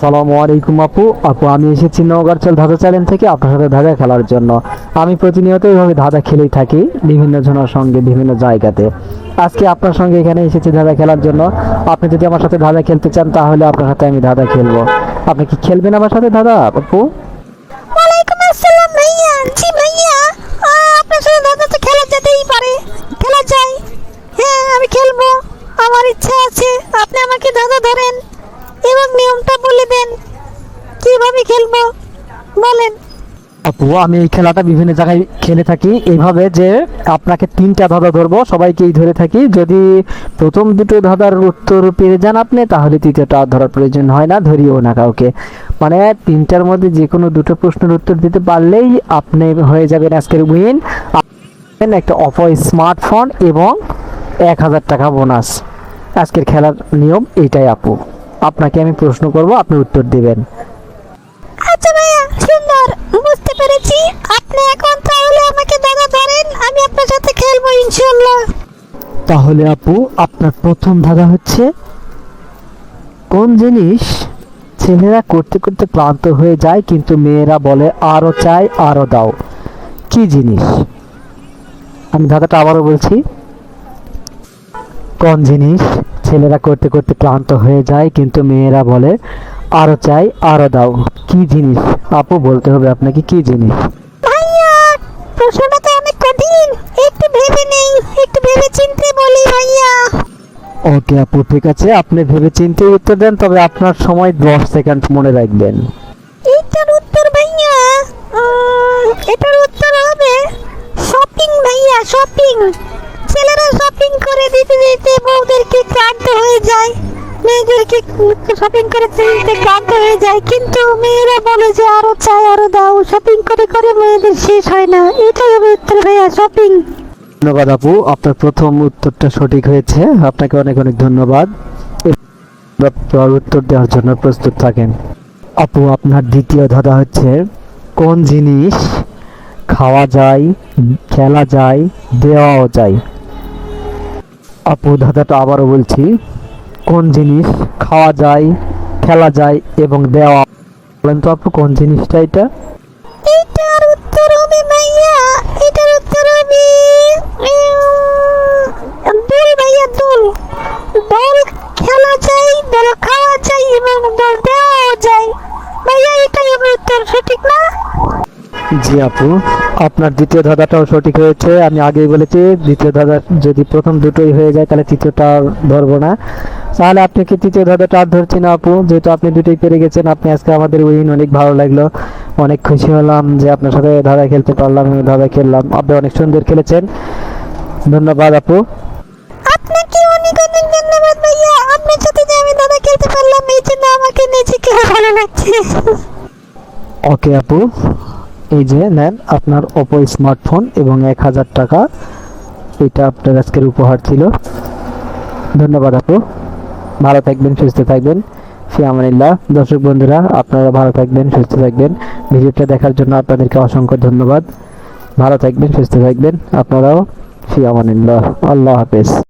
সালামু আলাইকুম আপু। আপু, আমি এসেছি নওগাঁরচল ধাঁধা চ্যানেল থেকে আপনার সাথে ধাঁধা খেলার জন্য। আমি প্রতিনিয়ত এইভাবে ধাঁধা খেলেই থাকি, বিভিন্ন জনের সঙ্গে, বিভিন্ন জায়গাতে। আজকে আপনার সঙ্গে এখানে এসেছি ধাঁধা খেলার জন্য। আপনি যদি আমার সাথে ধাঁধা খেলতে চান, তাহলে আপনার সাথে আমি ধাঁধা খেলব। আপনি কি খেলবেন আমার সাথে ধাঁধা, আপু? আসসালাম হ্যাঁ আমি খেলব। আমার ইচ্ছা আছে। আপনি আমাকে দাদা ধরেন। এবং নিয়মটা বলে দেন। কীভাবে খেলব? বলেন। আপু, আমি এই খেলাটা বিভিন্ন জায়গায় খেলে থাকি। এইভাবে যে আপনাকে তিনটা ধাঁধা ধরবো, সবাইকেই ধরে থাকি। যদি প্রথম দুটো ধাঁধার উত্তর পেয়ে যান আপনি, তাহলে তৃতীয়টা ধরার প্রয়োজন হয় না, ধরিও না কাউকে। মানে তিনটার মধ্যে যে কোনো দুটো প্রশ্নের উত্তর দিতে পারলেই আপনি হয়ে যাবেন আজকের উইন একটা অপো স্মার্টফোন এবং এক হাজার টাকা বোনাস আজকের খেলার নিয়ম এইটাই আপু। আপনাকে আমি প্রশ্ন করব আপনি উত্তর দিবেন। আচ্ছা ভাইয়া সুন্দর বুঝতে পেরেছি। আপনি এখন তাহলে আমাকে দাদা ধরেন আমি আপনার সাথে খেলব ইনশাল্লাহ তাহলে আপু আপনার প্রথম ধাঁধা হচ্ছে কোন জিনিস ছেলেরা করতে করতে ক্লান্ত হয়ে যায় কিন্তু মেয়েরা বলে আরও চাই আরও দাও। কি জিনিস? আমি ধাঁধাটা আবারও বলছি। কোন জিনিস ছেলেরা করতে করতে ক্লান্ত হয়ে যায় কিন্তু মেয়েরা বলে আরও চাই আরও দাও। কি জিনিস? আপু বলতে হবে আপনাকে কি জিনিস? প্রশ্নটা তো অনেক কঠিন। একটু ভেবে নেই একটু ভেবে চিনতে বলি ভাইয়া। ওকে আপু ঠিক আছে আপনি ভেবে চিন্তে উত্তর দেন তবে আপনার সময় দশ সেকেন্ড মনে রাখবেন। এটার উত্তর ভাইয়া এটার উত্তর হবে শপিং ভাইয়া শপিং ছেলেরা শপিং করে দিতে দিতে বউদেরকে ক্লান্ত হয়ে যায়। মেয়েদেরকে শপিং করে দিতে ক্লান্ত হয়ে যায়। কিন্তু মেয়েরা বলে যে, আরও চাই, আরও দাও শপিং করে করে মেয়েদের শেষ হয় না। এটাই হবে উত্তর ভাইয়া শপিং ধন্যবাদ আপু, আপনার প্রথম উত্তরটা সঠিক হয়েছে। আপনাকে অনেক অনেক ধন্যবাদ। উত্তর দেওয়ার জন্য প্রস্তুত থাকেন। আপু, আপনার দ্বিতীয় ধাঁধা হচ্ছে, কোন জিনিস খাওয়া যায়, খেলা যায়, দেওয়াও যায়? আপু ধাঁধাটা আবারও বলছি, কোন জিনিস খাওয়া যায়, খেলা যায় এবং দেওয়া বলেন তো আপু, কোন জিনিসটা এটা? ভাইয়া খেলা খাওয়া এবং দেওয়াও যায়। ভাইয়া উত্তর, সঠিক না? জি আপু আপনার দ্বিতীয় ধাঁধাটাও সঠিক হয়েছে। আমি আগেই বলেছি দ্বিতীয় ধাঁধা যদি প্রথম দুটোই হয়ে যায় তাহলে তৃতীয়টা আর ধরবো না। তাহলে আপনি কি তৃতীয় ধাঁধাটা আর ধরছি না আপু? যেহেতু আপনি দুটোই পেরে গেছেন আপনি আজকে আমাদের উইন অনেক ভালো লাগল। অনেক খুশি হলাম যে আপনার সাথে ধাঁধা খেলতে পারলাম আমি ধাঁধা খেললাম। আপনি অনেক সুন্দর খেলেছেন। ধন্যবাদ আপু। আপনাকে অনেক অনেক ধন্যবাদ ভাইয়া। আপনার সাথে যে আমি দাদা খেলতে পারলাম এই জন্য আমাকে নিজেকে ভালো লাগছে। ওকে আপু। এই যে নেন আপনার ওপো স্মার্টফোন এবং এক হাজার টাকা। এটা আপনার আজকের উপহার ছিল। ধন্যবাদ আপু। ভালো থাকবেন, সুস্থ থাকবেন। ফিয়ামানিল্লাহ। দর্শক বন্ধুরা, আপনারা ভালো থাকবেন, সুস্থ থাকবেন। ভিডিওটা দেখার জন্য আপনাদেরকে অসংখ্য ধন্যবাদ। ভালো থাকবেন, সুস্থ থাকবেন। আপনারাও ফিয়ামানিল্লাহ। আল্লাহ হাফেজ।